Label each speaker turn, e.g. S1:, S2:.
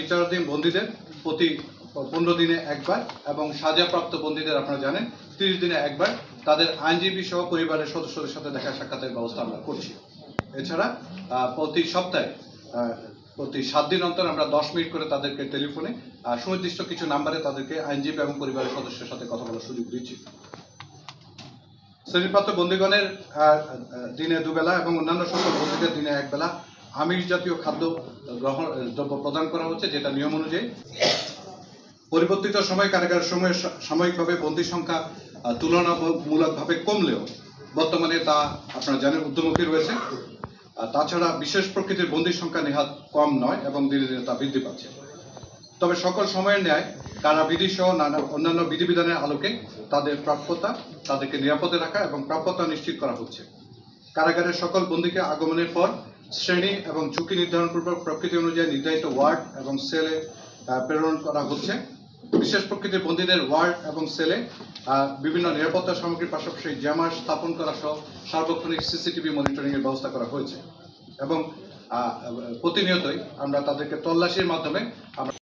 S1: বিচারাধীন বন্দীদের প্রতি পনেরো দিনে একবার এবং সাজাপ্রাপ্ত বন্দীদের আপনারা জানেন, তিরিশ দিনে একবার। তাদের আইনজীবী সহ পরিবারের সদস্যদের সাথে দেখা সাক্ষাতের ব্যবস্থা আমরা করছি। এছাড়া প্রতি সপ্তাহে প্রতি সাত দিন অন্তর আমরা দশ মিনিট করে তাদেরকে টেলিফোনে সুনির্দিষ্ট কিছু নাম্বারে তাদেরকে আইনজীবী এবং পরিবারের সদস্যের সাথে কথা বলার সুযোগ দিচ্ছি। শ্রেণীপ্রাপ্ত বন্দীগণের দিনে দুবেলা এবং অন্যান্য সকল বন্দীদের দিনে একবেলা আমিষ জাতীয় খাদ্য গ্রহণ, দ্রব্য প্রদান করা হচ্ছে, যেটা নিয়ম অনুযায়ী। পরিবর্তিত সময় কারাগারের সময় সাময়িকভাবে বন্দী সংখ্যা তুলনামূলকভাবে কমলেও বর্তমানে তা আপনারা জানেন, ঊর্ধ্বমুখী রয়েছে। তাছাড়া বিশেষ প্রকৃতির বন্দির সংখ্যা নেহাত কম নয় এবং ধীরে ধীরে তা বৃদ্ধি পাচ্ছে। তবে সকল সময়ের ন্যায় কারা বিধি সহ নানা অন্যান্য বিধিবিধানের আলোকে তাদের প্রাপ্যতা, তাদেরকে নিরাপদে রাখা এবং প্রাপ্যতা নিশ্চিত করা হচ্ছে। কারাগারের সকল বন্দীকে আগমনের পর শ্রেণি এবং ঝুঁকি নির্ধারণপূর্বক প্রকৃতি অনুযায়ী নির্ধারিত ওয়ার্ড এবং সেলে প্রেরণ করা হচ্ছে। বিশেষ প্রকৃতির বন্দীদের ওয়ার্ড এবং সেলে বিভিন্ন নিরাপত্তা সামগ্রীর পাশাপাশি জ্যামার স্থাপন করা সহ সার্বক্ষণিক সিসিটিভি মনিটরিং এর ব্যবস্থা করা হয়েছে। এবং প্রতিনিয়তই আমরা তাদেরকে তল্লাশির মাধ্যমে আমরা